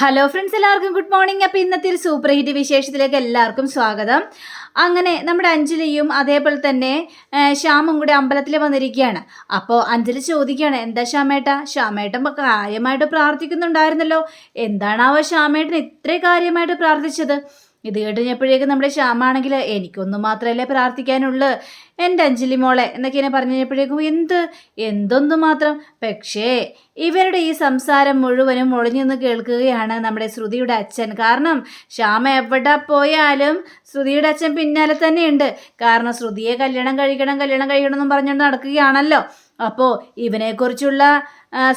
Hello friends എല്ലാവർക്കും good morning അപ്പോൾ ഇന്നത്തെ ഒരു സൂപ്പർ ഹിറ്റ് വിശേഷത്തിലേക്ക് എല്ലാവർക്കും സ്വാഗതം. അങ്ങനെ നമ്മുടെ അഞ്ജലിയും അതേപോലെ തന്നെ ശ്യാമും കൂടി അമ്പലത്തിൽ വന്നിരിക്കുകയാണ്. അപ്പോൾ അഞ്ജലി ചോദിക്കുകയാണ് എന്താ ശ്യാമേട്ട? ശ്യാമേട്ടൻ കാര്യമായിട്ട് പ്രാർത്ഥിക്കുന്നുണ്ടായിരുന്നല്ലോ. എന്താണാവോ ശ്യാമേട്ടൻ ഇത്രയും കാര്യമായിട്ട് പ്രാർത്ഥിച്ചത്? ഇത് കേട്ട് കഴിഞ്ഞപ്പോഴേക്കും നമ്മുടെ ശ്യാമാണെങ്കിൽ എനിക്കൊന്നും മാത്രമല്ലേ പ്രാർത്ഥിക്കാനുള്ളൂ. എന്റെ അഞ്ജലി മോളെ എന്നൊക്കെ ഇങ്ങനെ പറഞ്ഞു കഴിഞ്ഞപ്പോഴേക്കും എന്ത്? എന്തൊന്നു മാത്രം? പക്ഷേ ഇവരുടെ ഈ സംസാരം മുഴുവനും ഒളിഞ്ഞു നിന്ന് കേൾക്കുകയാണ് നമ്മുടെ ശ്രുതിയുടെ അച്ഛൻ. കാരണം ശ്യാമ എവിടെ പോയാലും ശ്രുതിയുടെ അച്ഛൻ പിന്നാലെ തന്നെയുണ്ട്. കാരണം ശ്രുതിയെ കല്യാണം കഴിക്കണം കല്യാണം കഴിക്കണം എന്നും പറഞ്ഞുകൊണ്ട് നടക്കുകയാണല്ലോ. അപ്പോൾ ഇവനെക്കുറിച്ചുള്ള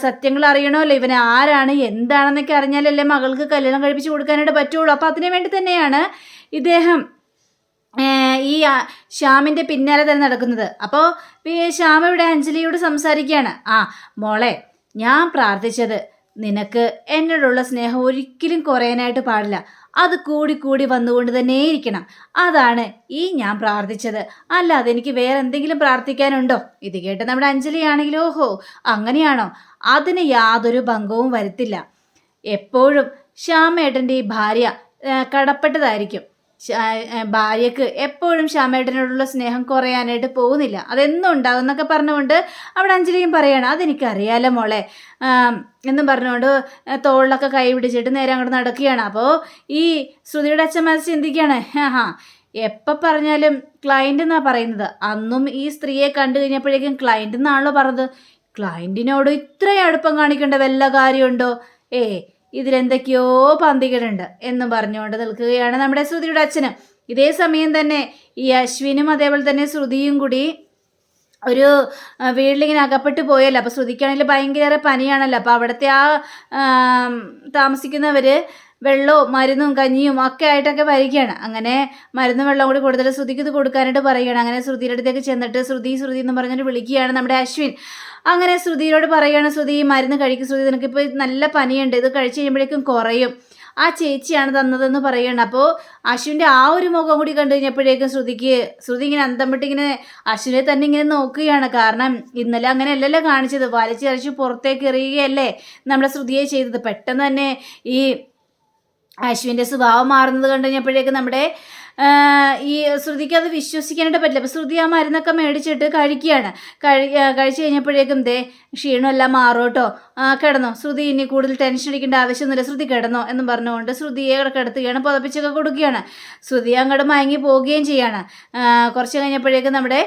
സത്യങ്ങൾ അറിയണമല്ലോ. ഇവൻ ആരാണ് എന്താണെന്നൊക്കെ അറിഞ്ഞാലല്ലേ മകൾക്ക് കല്യാണം കഴിപ്പിച്ച് കൊടുക്കാനായിട്ട് പറ്റുള്ളൂ. അപ്പോൾ അതിനു വേണ്ടി തന്നെയാണ് ഇദ്ദേഹം ഈ ശ്യാമിന്റെ പിന്നാലെ തന്നെ നടക്കുന്നത്. അപ്പോൾ ശ്യാം ഇവിടെ അഞ്ജലിയോട് സംസാരിക്കുകയാണ്. ആ മോളെ ഞാൻ പ്രാർത്ഥിച്ചത് നിനക്ക് എന്നോടുള്ള സ്നേഹം ഒരിക്കലും കുറയാനായിട്ട് പാടില്ല. അത് കൂടി കൂടി വന്നുകൊണ്ട് തന്നെ ഇരിക്കണം. അതാണ് ഈ ഞാൻ പ്രാർത്ഥിച്ചത്. അല്ലാതെ എനിക്ക് വേറെ എന്തെങ്കിലും പ്രാർത്ഥിക്കാനുണ്ടോ? ഇത് കേട്ട് നമ്മുടെ അഞ്ജലി ആണെങ്കിലും ഓഹോ അങ്ങനെയാണോ? അതിന് യാതൊരു ഭംഗവും വരുത്തില്ല. എപ്പോഴും ശ്യാമേട്ടന്റെ ഈ ഭാര്യ കടപ്പെട്ടതായിരിക്കും. ഭാര്യക്ക് എപ്പോഴും ശ്യാമേട്ടനോടുള്ള സ്നേഹം കുറയാനായിട്ട് പോകുന്നില്ല. അതെന്നും ഉണ്ടാകും എന്നൊക്കെ പറഞ്ഞുകൊണ്ട് അവിടെ അഞ്ജലിയും പറയാണ് അതെനിക്കറിയാലോ മോളെ. എന്നും പറഞ്ഞുകൊണ്ട് തോളിലൊക്കെ കൈ പിടിച്ചിട്ട് നേരെ അങ്ങോട്ട് നടക്കുകയാണ്. അപ്പോൾ ഈ ശ്രുതിയുടെ അച്ഛൻ മനസ്സ് ചിന്തിക്കുകയാണ് ഹാ എപ്പോൾ പറഞ്ഞാലും ക്ലയന്റ് എന്നാണ് പറയുന്നത്. അന്നും ഈ സ്ത്രീയെ കണ്ടു കഴിഞ്ഞപ്പോഴേക്കും ക്ലയന്റ് എന്നാണല്ലോ പറഞ്ഞത്. ക്ലയന്റിനോട് ഇത്രയും അടുപ്പം കാണിക്കേണ്ട വല്ല കാര്യമുണ്ടോ? ഏ ഇതിലെന്തൊക്കെയോ പന്തികളുണ്ട് എന്നും പറഞ്ഞുകൊണ്ട് നിൽക്കുകയാണ് നമ്മുടെ ശ്രുതിയുടെ അച്ഛന്. ഇതേ സമയം തന്നെ ഈ അശ്വിനും അതേപോലെ തന്നെ ശ്രുതിയും കൂടി ഒരു വീട്ടിലിങ്ങനെ അകപ്പെട്ട് പോയല്ലോ. അപ്പോൾ ശ്രുതിക്കാണെങ്കിൽ ഭയങ്കര പനിയാണല്ലോ. അപ്പോൾ അവിടുത്തെ ആ താമസിക്കുന്നവർ വെള്ളവും മരുന്നും കഞ്ഞിയും ഒക്കെ ആയിട്ടൊക്കെ വരികയാണ്. അങ്ങനെ മരുന്നും വെള്ളം കൂടി കൊടുത്തിട്ട് ശ്രുതിക്ക് ഇത് കൊടുക്കാനായിട്ട് പറയുകയാണ്. അങ്ങനെ ശ്രുതിയുടെ അടുത്തേക്ക് ചെന്നിട്ട് ശ്രുതി ശ്രുതി എന്ന് പറഞ്ഞിട്ട് വിളിക്കുകയാണ് നമ്മുടെ അശ്വിൻ. അങ്ങനെ ശ്രുതിയോട് പറയുകയാണ് ശ്രുതി മരുന്ന് കഴിക്കും. ശ്രുതി നിനക്കിപ്പോൾ നല്ല പനിയുണ്ട്. ഇത് കഴിച്ച് കഴിയുമ്പോഴേക്കും കുറയും. ആ ചേച്ചിയാണ് തന്നതെന്ന് പറയുകയാണ് അപ്പോൾ അശ്വിന്റെ ആ ഒരു മുഖം കൂടി കണ്ടു കഴിഞ്ഞപ്പോഴേക്കും ശ്രുതിക്ക് ശ്രുതി ഇങ്ങനെ അന്തം വിട്ട് അശ്വിനെ തന്നെ ഇങ്ങനെ നോക്കുകയാണ്. കാരണം ഇന്നലെ അങ്ങനെ അല്ലല്ലോ കാണിച്ചത് വലിച്ചരച്ച് പുറത്തേക്ക് എറിയുകയല്ലേ നമ്മുടെ ശ്രുതിയെ ചെയ്തത്. പെട്ടെന്ന് തന്നെ ഈ അശ്വിന്റെ സ്വഭാവം മാറുന്നത് കണ്ടു കഴിഞ്ഞപ്പോഴേക്കും നമ്മുടെ ഈ ശ്രുതിക്ക് അത് വിശ്വസിക്കാനായിട്ട് പറ്റില്ല. അപ്പോൾ ശ്രുതി ആ മരുന്നൊക്കെ മേടിച്ചിട്ട് കഴിക്കുകയാണ്. കഴി കഴിച്ചു കഴിഞ്ഞപ്പോഴേക്കും ദേ ക്ഷീണമെല്ലാം മാറും കേട്ടോ കിടന്നോ. ശ്രുതി ഇനി കൂടുതൽ ടെൻഷൻ അടിക്കേണ്ട ആവശ്യമൊന്നുമില്ല. ശ്രുതി കിടന്നോ എന്നും പറഞ്ഞുകൊണ്ട് ശ്രുതിയെ കിടത്തുകയാണ് പുതപ്പിച്ചൊക്കെ കൊടുക്കുകയാണ്. ശ്രുതി അങ്ങോട്ട് മയങ്ങി പോവുകയും ചെയ്യാണ്. കുറച്ച് കഴിഞ്ഞപ്പോഴേക്കും നമ്മുടെ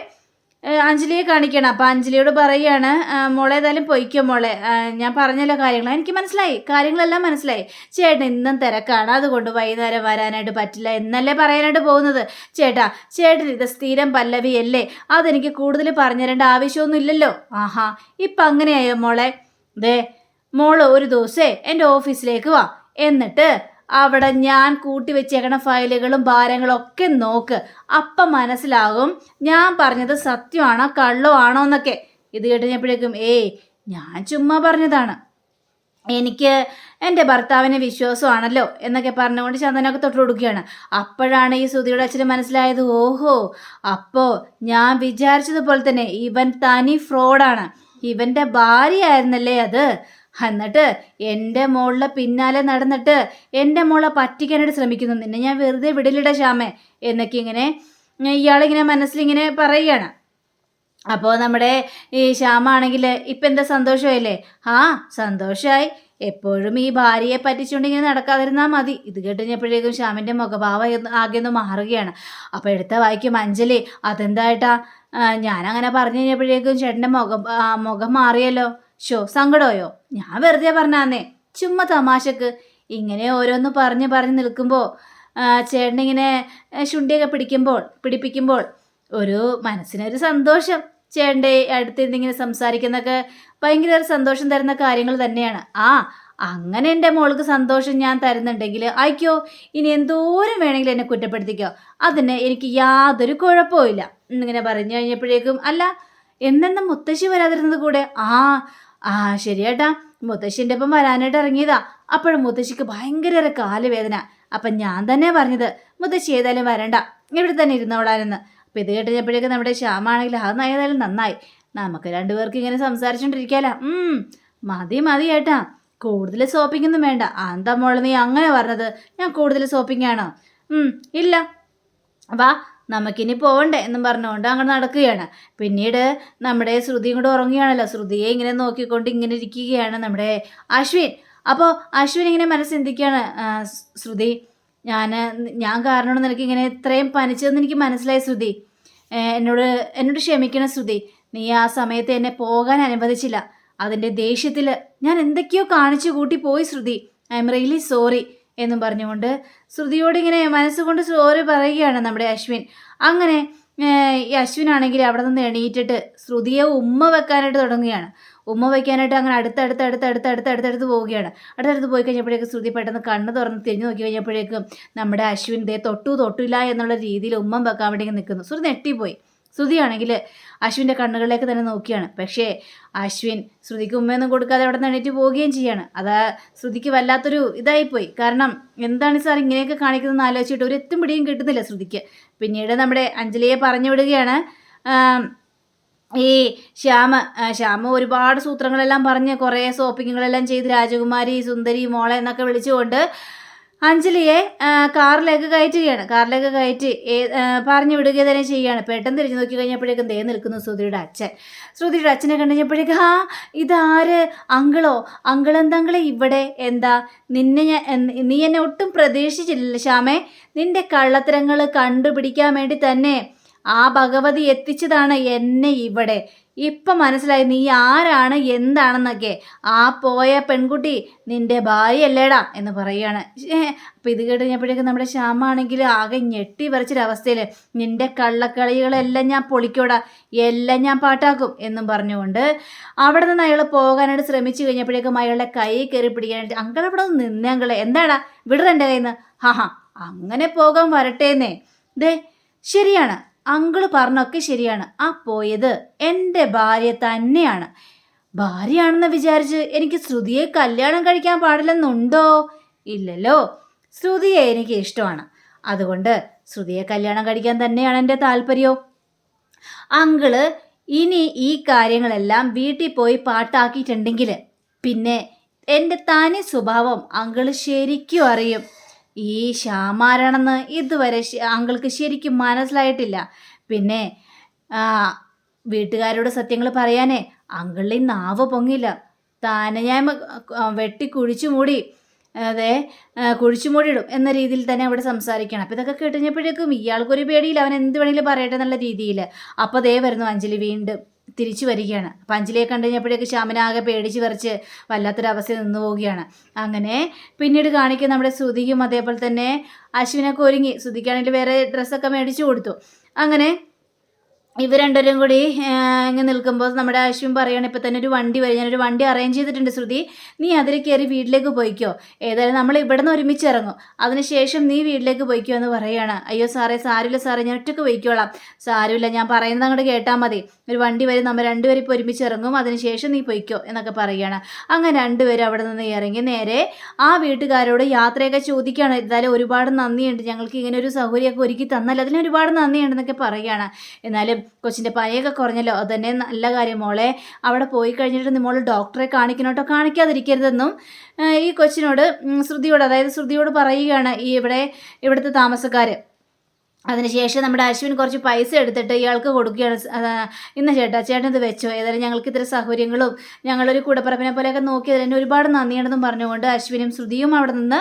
അഞ്ജലിയെ കാണിക്കണം. അപ്പം അഞ്ജലിയോട് പറയുകയാണ് "ആ, മോളെ ഏതായാലും പൊയ്ക്കോ മോളെ. ഞാൻ പറഞ്ഞല്ലോ കാര്യങ്ങൾ. എനിക്ക് മനസ്സിലായി. കാര്യങ്ങളെല്ലാം മനസ്സിലായി. ചേട്ടൻ ഇന്നും തിരക്കാണ്. അതുകൊണ്ട് വൈകുന്നേരം വരാനായിട്ട് പറ്റില്ല. എന്നല്ലേ പറയാനായിട്ട് പോകുന്നത്? ചേട്ടാ ചേട്ടൻ ഇത് സ്ഥിരം പല്ലവിയല്ലേ. അതെനിക്ക് കൂടുതൽ പറഞ്ഞു തരേണ്ട ആവശ്യമൊന്നും ഇല്ലല്ലോ. ആഹാ ഇപ്പം അങ്ങനെയായോ മോളെ? ദേ മോൾ ഒരു ദിവസേ എന്റെ ഓഫീസിലേക്ക് വാ. എന്നിട്ട് അവിടെ ഞാൻ കൂട്ടി വെച്ചേക്കണ ഫയലുകളും ഭാരങ്ങളും ഒക്കെ നോക്ക്. അപ്പം മനസ്സിലാകും ഞാൻ പറഞ്ഞത് സത്യമാണോ കള്ളോ ആണോ എന്നൊക്കെ. ഇത് കേട്ടുകഴിഞ്ഞപ്പോഴേക്കും ഏയ് ഞാൻ ചുമ്മാ പറഞ്ഞതാണ്. എനിക്ക് എന്റെ ഭർത്താവിന് വിശ്വാസമാണല്ലോ എന്നൊക്കെ പറഞ്ഞുകൊണ്ട് ചന്ദനൊക്കെ തൊട്ട് കൊടുക്കുകയാണ്. അപ്പോഴാണ് ഈ സുധിയുടെ അച്ഛന് മനസ്സിലായത്. ഓഹോ അപ്പോൾ ഞാൻ വിചാരിച്ചതുപോലെ തന്നെ ഇവൻ തനി ഫ്രോഡാണ്. ഇവന്റെ ഭാര്യയായിരുന്നല്ലേ അത്? എന്നിട്ട് എന്റെ മോളിലെ പിന്നാലെ നടന്നിട്ട് എന്റെ മോളെ പറ്റിക്കാനായിട്ട് ശ്രമിക്കുന്നു. നിന്നെ ഞാൻ വെറുതെ വിടലിട ശ്യാമേ എന്നൊക്കെ ഇങ്ങനെ ഇയാളിങ്ങനെ മനസ്സിലിങ്ങനെ പറയുകയാണ്. അപ്പോൾ നമ്മുടെ ഈ ശ്യാമാണെങ്കിൽ ഇപ്പം എന്താ സന്തോഷമായില്ലേ? ആ സന്തോഷമായി എപ്പോഴും ഈ ഭാര്യയെ പറ്റിച്ചുകൊണ്ട് ഇങ്ങനെ നടക്കാതിരുന്നാൽ മതി. ഇത് കേട്ടുകഴിഞ്ഞപ്പോഴേക്കും ശ്യാമിന്റെ മുഖഭാവം ആകെ ഒന്ന് മാറുകയാണ്. അപ്പോൾ എടുത്ത വായിക്കും അഞ്ജലി അതെന്തായിട്ടാ? ഞാൻ ഞാനങ്ങനെ പറഞ്ഞു കഴിഞ്ഞപ്പോഴേക്കും ചേട്ടന്റെ മുഖം മുഖം മാറിയല്ലോ. ഷോ സങ്കടമായോ ഞാൻ വെറുതെ പറഞ്ഞാന്നേ. ചുമ്മാ തമാശക്ക്. ഇങ്ങനെ ഓരോന്ന് പറഞ്ഞ് പറഞ്ഞ് നിൽക്കുമ്പോൾ ചേട്ടനിങ്ങനെ ശുണ്ടിയൊക്കെ പിടിക്കുമ്പോൾ പിടിപ്പിക്കുമ്പോൾ ഒരു മനസ്സിനൊരു സന്തോഷം. ചേട്ടന്റെ അടുത്ത് എന്തെങ്കിലും സംസാരിക്കുന്നൊക്കെ ഭയങ്കര ഒരു സന്തോഷം തരുന്ന കാര്യങ്ങൾ തന്നെയാണ്. ആ അങ്ങനെ എന്റെ മോൾക്ക് സന്തോഷം ഞാൻ തരുന്നുണ്ടെങ്കിൽ അയക്കോ ഇനി എന്തോരം വേണമെങ്കിലും എന്നെ കുറ്റപ്പെടുത്തിക്കോ? അതിന് എനിക്ക് യാതൊരു കുഴപ്പമില്ല എന്നിങ്ങനെ പറഞ്ഞു കഴിഞ്ഞപ്പോഴേക്കും അല്ല എന്നെന്നും മുത്തശ്ശി വരാതിരുന്നത് കൂടെ? ആ ആ ശരിയേട്ടാ. മുത്തശ്ശിന്റെ ഒപ്പം വരാനായിട്ട് ഇറങ്ങിയതാ. അപ്പോഴും മുത്തശ്ശിക്ക് ഭയങ്കര കാലുവേദന. അപ്പം ഞാൻ തന്നെ പറഞ്ഞത് മുത്തശ്ശി ഏതായാലും വരണ്ട. ഇവിടെ തന്നെ ഇരുന്നോളാനെന്ന് അപ്പം ഇത് കേട്ടപ്പോഴേക്കും നമ്മുടെ ശ്യാമാണെങ്കിൽ അത് ഏതായാലും നന്നായി. നമുക്ക് രണ്ടുപേർക്ക് ഇങ്ങനെ സംസാരിച്ചുകൊണ്ടിരിക്കാല മതി മതി ഏട്ടാ. കൂടുതൽ സോപ്പിംഗ് ഒന്നും വേണ്ട. അന്താ മോളെ നീ അങ്ങനെ പറഞ്ഞത്? ഞാൻ കൂടുതൽ ഉം, ഇല്ല. വാ നമുക്കിനി പോകണ്ടേ എന്നും പറഞ്ഞുകൊണ്ട് അങ്ങനെ നടക്കുകയാണ്. പിന്നീട് നമ്മുടെ ശ്രുതിയും കൂടെ ഉറങ്ങുകയാണല്ലോ. ശ്രുതിയെ ഇങ്ങനെ നോക്കിക്കൊണ്ട് ഇങ്ങനെ ഇരിക്കുകയാണ് നമ്മുടെ അശ്വിൻ. അപ്പോൾ അശ്വിൻ ഇങ്ങനെ മനസ്സിന്തിക്കുകയാണ് "ആ, ശ്രുതി ഞാൻ ഞാൻ കാരണമാണ് നിനക്ക് ഇങ്ങനെ ഇത്രയും പനിച്ചതെന്ന് എനിക്ക് മനസ്സിലായി ശ്രുതി. എന്നോട് എന്നോട് ക്ഷമിക്കണം ശ്രുതി. നീ ആ സമയത്ത് എന്നെ പോകാൻ അനുവദിച്ചില്ല. അതിന്റെ ദേഷ്യത്തിൽ ഞാൻ എന്തൊക്കെയോ കാണിച്ചു കൂട്ടി പോയി ശ്രുതി. I'm really sorry. എന്നും പറഞ്ഞുകൊണ്ട് ശ്രുതിയോട് ഇങ്ങനെ മനസ്സുകൊണ്ട് സോറി പറയുകയാണ് നമ്മുടെ അശ്വിൻ. അങ്ങനെ ഈ അശ്വിനാണെങ്കിൽ അവിടെ നിന്ന് എണീറ്റിട്ട് ശ്രുതിയെ ഉമ്മ വെക്കാനായിട്ട് തുടങ്ങുകയാണ്. ഉമ്മ വയ്ക്കാനായിട്ട് അങ്ങനെ അടുത്തടുത്ത് അടുത്ത് അടുത്ത് അടുത്ത് അടുത്തടുത്ത് പോവുകയാണ്. അടുത്തടുത്ത് പോയി കഴിഞ്ഞപ്പോഴേക്കും ശ്രുതി പെട്ടെന്ന് കണ്ണ് തുറന്ന് തിരിഞ്ഞു നോക്കി കഴിഞ്ഞപ്പോഴേക്കും നമ്മുടെ അശ്വിൻ ദേ തൊട്ടു തൊട്ടില്ല എന്നുള്ള രീതിയിൽ ഉമ്മം വെക്കാൻ വേണ്ടി നിൽക്കുന്നു. ശ്രുതി നെട്ടിപ്പോയി ശ്രുതിയാണെങ്കിൽ അശ്വിന്റെ കണ്ണുകളിലേക്ക് തന്നെ നോക്കിയാണ്. പക്ഷേ അശ്വിൻ ശ്രുതിക്ക് ഉമ്മയൊന്നും കൊടുക്കാതെ അവിടെ നിന്ന് പോവുകയും ചെയ്യാണ്. അത് ശ്രുതിക്ക് വല്ലാത്തൊരു ഇതായിപ്പോയി. കാരണം എന്താണ് സാർ ഇങ്ങനെയൊക്കെ കാണിക്കുന്നതെന്ന് ആലോചിച്ചിട്ട് ഒരു എത്തും പിടിയും കിട്ടുന്നില്ല ശ്രുതിക്ക്. പിന്നീട് നമ്മുടെ അഞ്ജലിയെ പറഞ്ഞു വിടുകയാണ് ഈ ശ്യാമ ശ്യാമ ഒരുപാട് സൂത്രങ്ങളെല്ലാം പറഞ്ഞ് കുറേ സോപ്പിങ്ങുകളെല്ലാം ചെയ്ത് രാജകുമാരി സുന്ദരി മോളെ എന്നൊക്കെ വിളിച്ചുകൊണ്ട് അഞ്ജലിയെ കാറിലേക്ക് കയറ്റുകയാണ് കാറിലേക്ക് കയറ്റി പറഞ്ഞു വിടുക തന്നെ ചെയ്യുകയാണ്. പെട്ടെന്ന് തിരിഞ്ഞു നോക്കി കഴിഞ്ഞപ്പോഴേക്കും ദേ നിൽക്കുന്നു ശ്രുതിയുടെ അച്ഛൻ. ശ്രുതിയുടെ അച്ഛനെ കണ്ടുകഴിഞ്ഞപ്പോഴേക്കും ആ ഇതാര്? അങ്കിളോ? അങ്കിളെന്തങ്കിളെ ഇവിടെ? എന്താ? നിന്നെ ഞാൻ നീ എന്നെ ഒട്ടും പ്രതീക്ഷിച്ചില്ല ശ്യാമേ. നിന്റെ കള്ളത്തരങ്ങൾ കണ്ടുപിടിക്കാൻ വേണ്ടി തന്നെ ആ ഭഗവതി എത്തിച്ചതാണ് എന്നെ ഇവിടെ. ഇപ്പം മനസ്സിലായി നീ ആരാണ് എന്താണെന്നൊക്കെ. ആ പോയ പെൺകുട്ടി നിന്റെ ഭാര്യയല്ലേടാ എന്ന് പറയുകയാണ് അപ്പൊ ഇത് കേട്ട് കഴിഞ്ഞപ്പോഴേക്കും നമ്മുടെ ശ്യാമാണെങ്കിൽ ആകെ ഞെട്ടി വരച്ചൊരവസ്ഥയിൽ നിന്റെ കള്ളക്കളികളെല്ലാം ഞാൻ പൊളിക്കോടാ എല്ലാം ഞാൻ പാട്ടാക്കും എന്നും പറഞ്ഞുകൊണ്ട് അവിടെ നിന്ന് അയാൾ പോകാനായിട്ട് ശ്രമിച്ചു കഴിഞ്ഞപ്പോഴേക്കും അയാളുടെ കൈ കയറി പിടിക്കാനായിട്ട് അങ്കൾ അവിടെ നിന്ന് നിന്നേ അങ്കളെ എന്താടാ? വിടറ എന്റെ കയ്യിൽ നിന്ന് ഹാ ഹാ അങ്ങനെ പോകാൻ വരട്ടേന്നേ. ദേ ശരിയാണ്. അങ്കിൾ പറഞ്ഞൊക്കെ ശരിയാണ്. ആ പോയത് എന്റെ ഭാര്യ തന്നെയാണ്. ഭാര്യയാണെന്ന് വിചാരിച്ച് എനിക്ക് ശ്രുതിയെ കല്യാണം കഴിക്കാൻ പാടില്ലെന്നുണ്ടോ? ഇല്ലല്ലോ. ശ്രുതിയെ എനിക്ക് ഇഷ്ടമാണ്. അതുകൊണ്ട് ശ്രുതിയെ കല്യാണം കഴിക്കാൻ തന്നെയാണ് എന്റെ താല്പര്യവും. അങ്കിൾ ഇനി ഈ കാര്യങ്ങളെല്ലാം വീട്ടിൽ പോയി പാട്ടാക്കിയിട്ടുണ്ടെങ്കിൽ പിന്നെ എന്റെ തനി സ്വഭാവം അങ്കിൾ ശരിക്കും അറിയും. ഈ ശ്യാമാരാണെന്ന് ഇതുവരെ അങ്കിൾക്ക് ശരിക്കും മനസ്സിലായിട്ടില്ല. പിന്നെ വീട്ടുകാരോട് സത്യങ്ങൾ പറയാനേ അങ്കിളിൽ നാവ് പൊങ്ങില്ല. താനെ ഞാൻ വെട്ടി കുഴിച്ചു മൂടി അതെ കുഴിച്ചു മൂടിയിടും എന്ന രീതിയിൽ തന്നെ അവിടെ സംസാരിക്കണം. അപ്പോൾ ഇതൊക്കെ കേട്ടുകഴിഞ്ഞപ്പോഴേക്കും ഇയാൾക്കൊരു പേടിയില്ല. അവൻ എന്ത് വേണമെങ്കിലും പറയട്ടെ എന്നുള്ള രീതിയിൽ. അപ്പോൾ ദേ വരുന്നു അഞ്ജലി വീണ്ടും. തിരിച്ചു വരികയാണ്. അപ്പം അഞ്ജലിയെ കണ്ടു കഴിഞ്ഞപ്പോഴേക്ക് ശ്യാമനാകെ പേടിച്ച് വരച്ച് വല്ലാത്തൊരവസ്ഥയിൽ നിന്നു പോവുകയാണ്. അങ്ങനെ പിന്നീട് കാണിക്കുന്ന നമ്മുടെ ശ്രുതിക്കും അതേപോലെ തന്നെ അശ്വിനൊക്കെ ഒരുങ്ങി. ശ്രുതിക്കാണെങ്കിൽ വേറെ ഡ്രസ്സൊക്കെ മേടിച്ചു കൊടുത്തു. അങ്ങനെ ഇവർ രണ്ടുപേരും കൂടി ഇങ്ങനെ നിൽക്കുമ്പോൾ നമ്മുടെ ആശുവും പറയുകയാണ് ഇപ്പം തന്നെ ഒരു വണ്ടി വരും. ഞാനൊരു വണ്ടി അറേഞ്ച് ചെയ്തിട്ടുണ്ട് ശ്രുതി. നീ അതിൽ കയറി വീട്ടിലേക്ക് പോയിക്കോ. ഏതായാലും നമ്മൾ ഇവിടെ നിന്ന് ഒരുമിച്ച് ഇറങ്ങും. അതിനുശേഷം നീ വീട്ടിലേക്ക് പോയിക്കോ എന്ന് പറയുകയാണ് അയ്യോ സാറേ സാരില്ല സാറേ ഞാൻ ഒറ്റയ്ക്ക് പോയിക്കോളാം. സാരമില്ല ഞാൻ പറയുന്നത് അങ്ങോട്ട് കേട്ടാൽ മതി. ഒരു വണ്ടി വരും നമ്മൾ രണ്ടുപേരും ഇപ്പോൾ ഒരുമിച്ച് ഇറങ്ങും. അതിനുശേഷം നീ പോയിക്കോ എന്നൊക്കെ പറയുകയാണ് അങ്ങനെ രണ്ടുപേരും അവിടെ നിന്ന് ഇറങ്ങി നേരെ ആ വീട്ടുകാരോട് യാത്രയൊക്കെ ചോദിക്കുകയാണ്. എന്തായാലും ഒരുപാട് നന്ദിയുണ്ട്. ഞങ്ങൾക്ക് ഇങ്ങനെ ഒരു സൗകര്യമൊക്കെ ഒരുക്കി തന്നല്ലോ? അതിന് ഒരുപാട് നന്ദിയുണ്ടെന്നൊക്കെ പറയുകയാണ് എന്നാലും കൊച്ചിന്റെ പനിയൊക്കെ കുറഞ്ഞല്ലോ. അതന്നെ തന്നെ നല്ല കാര്യം മോളെ. അവിടെ പോയി കഴിഞ്ഞിട്ട് മോൾ ഡോക്ടറെ കാണിക്കണോട്ടോ. കാണിക്കാതിരിക്കരുതെന്നും ഈ കൊച്ചിനോട് ശ്രുതിയോട് അതായത് ശ്രുതിയോട് പറയുകയാണ് ഈ ഇവിടെ ഇവിടുത്തെ താമസക്കാർ അതിനുശേഷം നമ്മുടെ അശ്വിൻ കുറച്ച് പൈസ എടുത്തിട്ട് ഇയാൾക്ക് കൊടുക്കുകയാണ്. ഇന്ന് ചേട്ടാ ചേട്ടൻ ഇത് വെച്ചോ? ഏതായാലും ഞങ്ങൾക്ക് ഇത്ര സൗകര്യങ്ങളും ഞങ്ങളൊരു കൂടപ്പറപ്പിനെ പോലെയൊക്കെ നോക്കി അതിന് ഒരുപാട് നന്ദിയുണ്ടെന്നും പറഞ്ഞുകൊണ്ട് അശ്വിനും ശ്രുതിയും അവിടെ നിന്ന്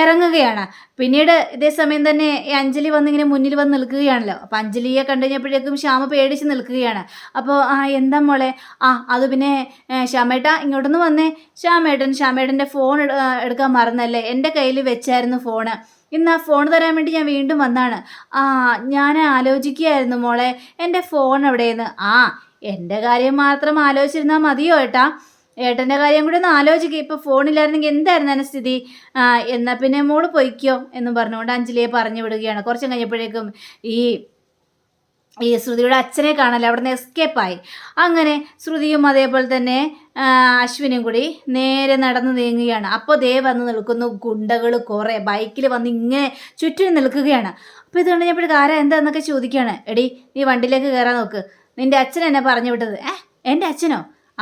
ഇറങ്ങുകയാണ്. പിന്നീട് ഇതേ സമയം തന്നെ അഞ്ജലി വന്നിങ്ങനെ മുന്നിൽ വന്ന് നിൽക്കുകയാണല്ലോ. അപ്പം അഞ്ജലിയെ കണ്ടു കഴിഞ്ഞപ്പോഴേക്കും ശ്യാമ പേടിച്ച് നിൽക്കുകയാണ്. അപ്പോൾ ആ എന്താ മോളെ? ആ അത് പിന്നെ ശ്യാമേട്ട ഇങ്ങോട്ടൊന്ന് വന്നേ. ശ്യാമേട്ടൻ ശ്യാമേട്ടന്റെ ഫോൺ എടുക്കാൻ മറന്നല്ലേ? എന്റെ കയ്യിൽ വെച്ചായിരുന്നു ഫോണ്. ഇന്ന് ആ ഫോൺ തരാൻ വേണ്ടി ഞാൻ വീണ്ടും വന്നാണ്. ആ ഞാൻ ആലോചിക്കുകയായിരുന്നു മോളെ എന്റെ ഫോൺ എവിടെയെന്ന്? ആ എന്റെ കാര്യം മാത്രം ആലോചിച്ചിരുന്നാൽ മതിയോ ഏട്ടാ? ഏട്ടന്റെ കാര്യം കൂടി ഒന്ന് ആലോചിക്കുക ഇപ്പോൾ ഫോണില്ലായിരുന്നെങ്കിൽ എന്തായിരുന്നു എന്റെ സ്ഥിതി? എന്നാൽ പിന്നെ മോൾ പൊയ്ക്കോ എന്ന് പറഞ്ഞുകൊണ്ട് അഞ്ജലിയെ പറഞ്ഞു വിടുകയാണ്. കുറച്ച് കഴിഞ്ഞപ്പോഴേക്കും ഈ ഈ ശ്രുതിയുടെ അച്ഛനെ കാണാൻ അവിടെ നിന്ന് എസ്കേപ്പായി അങ്ങനെ ശ്രുതിയും അതേപോലെ തന്നെ അശ്വിനും കൂടി നേരെ നടന്നു നീങ്ങുകയാണ്. അപ്പോൾ ദേ വന്ന് നിൽക്കുന്നു ഗുണ്ടകൾ കുറേ. ബൈക്കിൽ വന്ന് ഇങ്ങനെ ചുറ്റും നിൽക്കുകയാണ്. അപ്പോൾ ഇത് കഴിഞ്ഞപ്പോഴേക്ക് ആരാ എന്താന്നൊക്കെ ചോദിക്കുകയാണ്. എടി നീ വണ്ടിയിലേക്ക് കയറാൻ നോക്ക്. നിന്റെ അച്ഛൻ എന്നെ പറഞ്ഞു വിട്ടത്. ഏ എന്റെ അച്ഛനോ?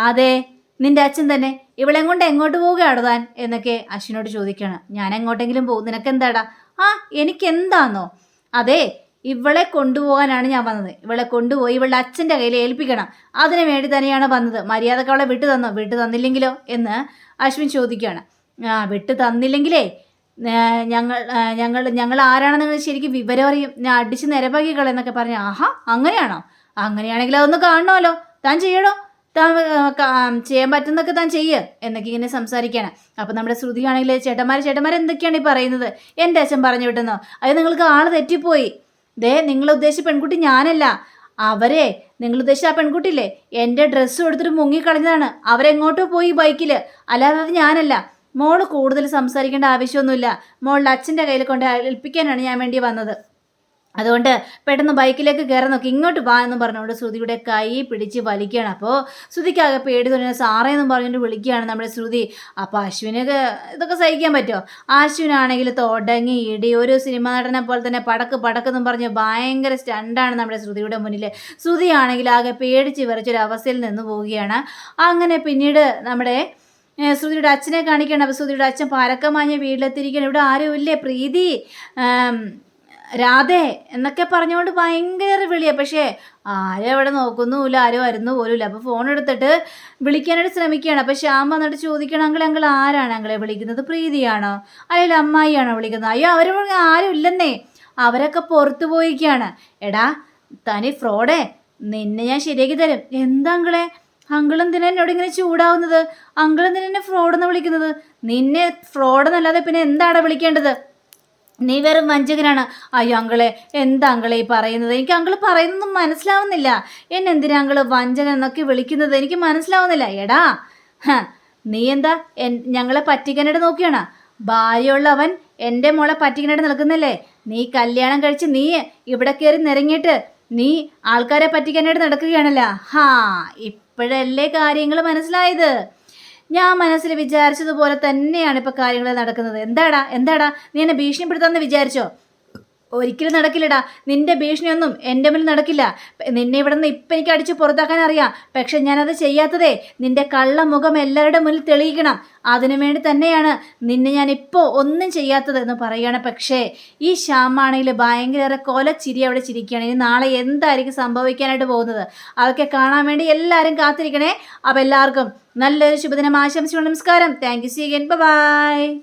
അതെ നിന്റെ അച്ഛൻ തന്നെ ഇവളെ കൊണ്ട് എങ്ങോട്ട് പോവുക താൻ? എന്നൊക്കെ അശ്വിനോട് ചോദിക്കുകയാണ് ഞാൻ എങ്ങോട്ടെങ്കിലും പോകും. നിനക്ക് എന്താടാ ആ എനിക്ക് എനിക്കെന്താന്നോ? അതെ ഇവളെ കൊണ്ടുപോകാനാണ് ഞാൻ വന്നത്. ഇവളെ കൊണ്ടുപോയി ഇവളുടെ അച്ഛന്റെ കയ്യിൽ ഏൽപ്പിക്കണം. അതിനു വേണ്ടി തന്നെയാണ് വന്നത്. മര്യാദയ്ക്ക് അവളെ വിട്ടു തന്നോ? വിട്ടു തന്നില്ലെങ്കിലോ? എന്ന് അശ്വിൻ ചോദിക്കുകയാണ് ആ വിട്ടു തന്നില്ലെങ്കിലേ ഞങ്ങൾ ഞങ്ങൾ ഞങ്ങൾ ആരാണെന്ന് ശരിക്കും വിവരം അറിയും. ഞാൻ അടിച്ച് നിരപാക്കിക്കളെന്നൊക്കെ പറഞ്ഞു ആഹാ അങ്ങനെയാണോ? അങ്ങനെയാണെങ്കിൽ അതൊന്ന് കാണണമല്ലോ. താൻ ചെയ്യണോ? താൻ ചെയ്യാൻ പറ്റുന്നൊക്കെ താൻ ചെയ്യുക എന്നൊക്കെ ഇങ്ങനെ സംസാരിക്കുകയാണ് അപ്പം നമ്മുടെ ശ്രുതിയാണെങ്കിൽ ചേട്ടന്മാർ ചേട്ടന്മാർ എന്തൊക്കെയാണ് ഈ പറയുന്നത്? എന്റെ അച്ഛൻ പറഞ്ഞു വിട്ടെന്നോ? അത് നിങ്ങൾക്ക് ആൾ തെറ്റിപ്പോയി. ദേ നിങ്ങൾ ഉദ്ദേശിച്ച പെൺകുട്ടി ഞാനല്ല. അവരെ നിങ്ങൾ ഉദ്ദേശിച്ച ആ പെൺകുട്ടിയില്ലേ? എന്റെ ഡ്രസ്സ് എടുത്തിട്ട് മുങ്ങിക്കളഞ്ഞതാണ്. അവരെങ്ങോട്ടോ പോയി ബൈക്കിൽ അല്ലാതെ അത് ഞാനല്ല. മോൾ കൂടുതൽ സംസാരിക്കേണ്ട ആവശ്യമൊന്നുമില്ല. മോളുടെ അച്ഛന്റെ കയ്യിൽ കൊണ്ട് ഏൽപ്പിക്കാനാണ് ഞാൻ വേണ്ടി വന്നത്. അതുകൊണ്ട് പെട്ടെന്ന് ബൈക്കിലേക്ക് കയറാൻ നോക്കി ഇങ്ങോട്ട് വാ എന്ന് പറഞ്ഞുകൊണ്ട് ശ്രുതിയുടെ കൈ പിടിച്ച് വലിക്കുകയാണ്. അപ്പോൾ ശ്രുതിക്കാകെ പേടി തുടങ്ങി സാറേ എന്ന് പറഞ്ഞുകൊണ്ട് വിളിക്കുകയാണ് നമ്മുടെ ശ്രുതി. അപ്പോൾ അശ്വിനൊക്കെ ഇതൊക്കെ സഹിക്കാൻ പറ്റുമോ? അശ്വിനാണെങ്കിൽ തുടങ്ങി ഇടി ഒരു സിനിമ നടനെ പോലെ തന്നെ പടക്ക് പടക്കെന്നും പറഞ്ഞ് ഭയങ്കര സ്റ്റണ്ടാണ് നമ്മുടെ ശ്രുതിയുടെ മുന്നിൽ ശ്രുതിയാണെങ്കിൽ ആകെ പേടിച്ച് വിറച്ചൊരു അവസ്ഥയിൽ നിന്ന് പോവുകയാണ്. അങ്ങനെ പിന്നീട് നമ്മുടെ ശ്രുതിയുടെ അച്ഛനെ കാണിക്കണം അപ്പോൾ ശ്രുതിയുടെ അച്ഛൻ പരക്കമാഞ്ഞ വീട്ടിലെത്തിയിരിക്കണം ഇവിടെ ആരും ഇല്ലേ പ്രീതി രാധേ എന്നൊക്കെ പറഞ്ഞുകൊണ്ട് ഭയങ്കര വിളിയാണ് പക്ഷേ ആരും അവിടെ നോക്കുന്നുമില്ല ആരും വരുന്നു പോലുമില്ല. അപ്പോൾ ഫോൺ എടുത്തിട്ട് വിളിക്കാനായിട്ട് ശ്രമിക്കുകയാണ്. അപ്പോൾ ശ്യാം വന്നിട്ട് ചോദിക്കണം അങ്കിൾ ആരാണ് അങ്ങളെ വിളിക്കുന്നത്? പ്രീതിയാണോ? അല്ലെങ്കിൽ അമ്മായിയാണോ വിളിക്കുന്നത്? അയ്യോ അവർ ആരും ഇല്ലെന്നേ. അവരൊക്കെ പുറത്തു പോയിരിക്കുകയാണ്. എടാ തനി ഫ്രോഡേ നിന്നെ ഞാൻ ശരിയാക്കി തരും. എന്താ അങ്കിളെ? എന്തിനാ എന്നോട് ഇങ്ങനെ ചൂടാവുന്നത്? അങ്കിൾ തന്നെ എന്നെ ഫ്രോഡെന്ന് വിളിക്കുന്നത്? നിന്നെ ഫ്രോഡെന്നല്ലാതെ പിന്നെ എന്താണ് വിളിക്കേണ്ടത്? നീ വെറും വഞ്ചകനാണ്. അയ്യോ അങ്കിളെ എന്താ അങ്കിളെ ഈ പറയുന്നത്? എനിക്ക് അങ്കിൾ പറയുന്നതൊന്നും മനസ്സിലാവുന്നില്ല. എന്നെ എന്തിനാ അങ്കിൾ വഞ്ചകൻ എന്നൊക്കെ വിളിക്കുന്നത്? എനിക്ക് മനസ്സിലാവുന്നില്ല. എടാ നീ എന്താ? ഞങ്ങളെ പറ്റിക്കാനായിട്ട് ഭാര്യയുള്ള ഭാര്യയുള്ളവൻ എന്റെ മോളെ പറ്റിക്കാനായിട്ട് നിൽക്കുന്നില്ലേ? നീ കല്യാണം കഴിച്ച് നീ ഇവിടെ കയറി നിരങ്ങിയിട്ട് നീ ആൾക്കാരെ പറ്റിക്കാനായിട്ട് നടക്കുകയാണല്ലോ. ഹാ ഇപ്പോഴല്ലേ കാര്യങ്ങൾ മനസ്സിലായത്. ഞാൻ മനസ്സിൽ വിചാരിച്ചതുപോലെ തന്നെയാണ് ഇപ്പൊ കാര്യങ്ങൾ നടക്കുന്നത്. എന്താടാ? എന്താടാ? നീ എന്നെ ഭീഷണിപ്പെടുത്താന്ന് വിചാരിച്ചോ? ഒരിക്കലും നടക്കില്ലടാ. നിന്റെ ഭീഷണിയൊന്നും എന്റെ മുന്നിൽ നടക്കില്ല. നിന്നെ ഇവിടെ നിന്ന് ഇപ്പം എനിക്ക് അടിച്ച് പുറത്താക്കാൻ അറിയാം പക്ഷെ ഞാനത് ചെയ്യാത്തതേ നിന്റെ കള്ള മുഖം എല്ലാവരുടെ മുന്നിൽ തെളിയിക്കണം. അതിനു വേണ്ടി തന്നെയാണ് നിന്നെ ഞാൻ ഇപ്പോൾ ഒന്നും ചെയ്യാത്തത് എന്ന് പറയുകയാണ്. പക്ഷേ ഈ ശ്യാമാണെങ്കിൽ ഭയങ്കര ചിരി അവിടെ ചിരിക്കുകയാണ്. ഇനി നാളെ എന്തായിരിക്കും സംഭവിക്കാനായിട്ട് പോകുന്നത്? അതൊക്കെ കാണാൻ വേണ്ടി എല്ലാവരും കാത്തിരിക്കണേ. അപ്പോൾ എല്ലാവർക്കും നല്ലൊരു ശുഭദിനം ആശംസിച്ചു നമസ്കാരം. Thank you see again bye